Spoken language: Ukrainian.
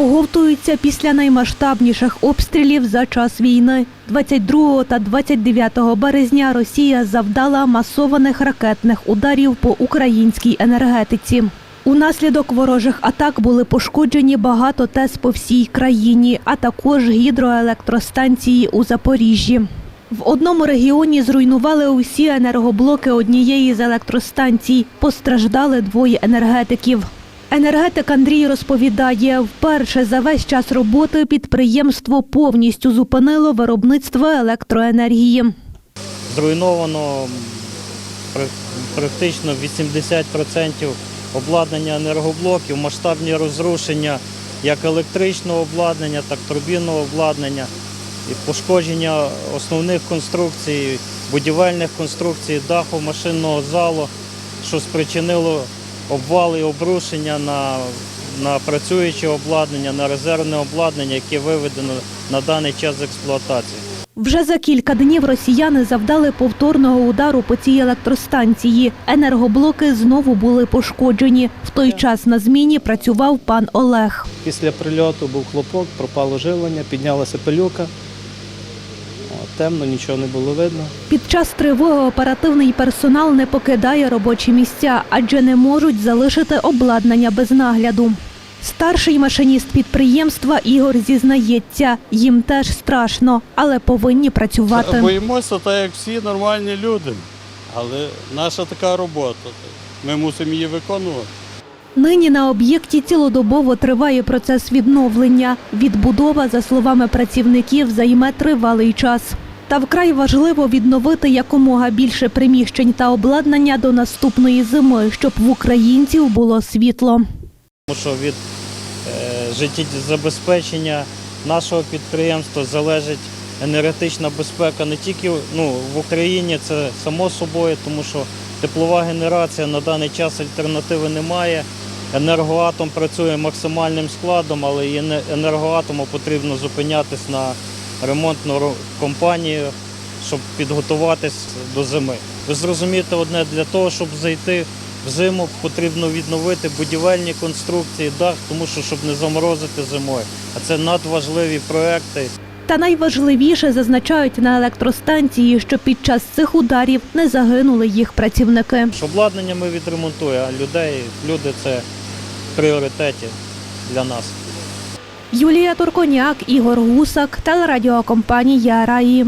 Оговтуються після наймасштабніших обстрілів за час війни. 22 та 29 березня Росія завдала масованих ракетних ударів по українській енергетиці. Унаслідок ворожих атак були пошкоджені багато ТЕС по всій країні, а також гідроелектростанції у Запоріжжі. В одному регіоні зруйнували усі енергоблоки однієї з електростанцій. Постраждали двоє енергетиків. Енергетик Андрій розповідає, вперше за весь час роботи підприємство повністю зупинило виробництво електроенергії. Зруйновано практично 80% обладнання енергоблоків, масштабні розрушення як електричного обладнання, так і турбінного обладнання, і пошкодження основних конструкцій, будівельних конструкцій, даху машинного залу, що спричинило обвали і обрушення на, на працююче обладнання, на резервне обладнання, яке виведено на даний час з експлуатації. Вже за кілька днів росіяни завдали повторного удару по цій електростанції. Енергоблоки знову були пошкоджені. В той час на зміні працював пан Олег. Після прильоту був хлопок, пропало живлення, піднялася пилюка. Темно, нічого не було видно. Під час тривоги оперативний персонал не покидає робочі місця, адже не можуть залишити обладнання без нагляду. Старший машиніст підприємства Ігор зізнається, їм теж страшно, але повинні працювати. Боїмося, так як всі нормальні люди. Але наша така робота. Ми мусимо її виконувати. Нині на об'єкті цілодобово триває процес відновлення. Відбудова, за словами працівників, займе тривалий час. Та вкрай важливо відновити якомога більше приміщень та обладнання до наступної зими, щоб в українців було світло. Тому що від е, життєзабезпечення нашого підприємства залежить енергетична безпека не тільки ну, в Україні, це само собою, тому що теплова генерація на даний час альтернативи немає. Енергоатом працює максимальним складом, але і ене- енергоатому потрібно зупинятись на ремонтну компанію, щоб підготуватись до зими. Ви зрозумієте одне, для того, щоб зайти в зиму, потрібно відновити будівельні конструкції, дах, тому що щоб не заморозити зимою. А це надважливі проекти. Та найважливіше зазначають на електростанції, що під час цих ударів не загинули їх працівники. Обладнання ми відремонтуємо, а людей, люди це пріоритеті для нас. Юлія Турконяк, Ігор Гусак, телерадіокомпанія Раї.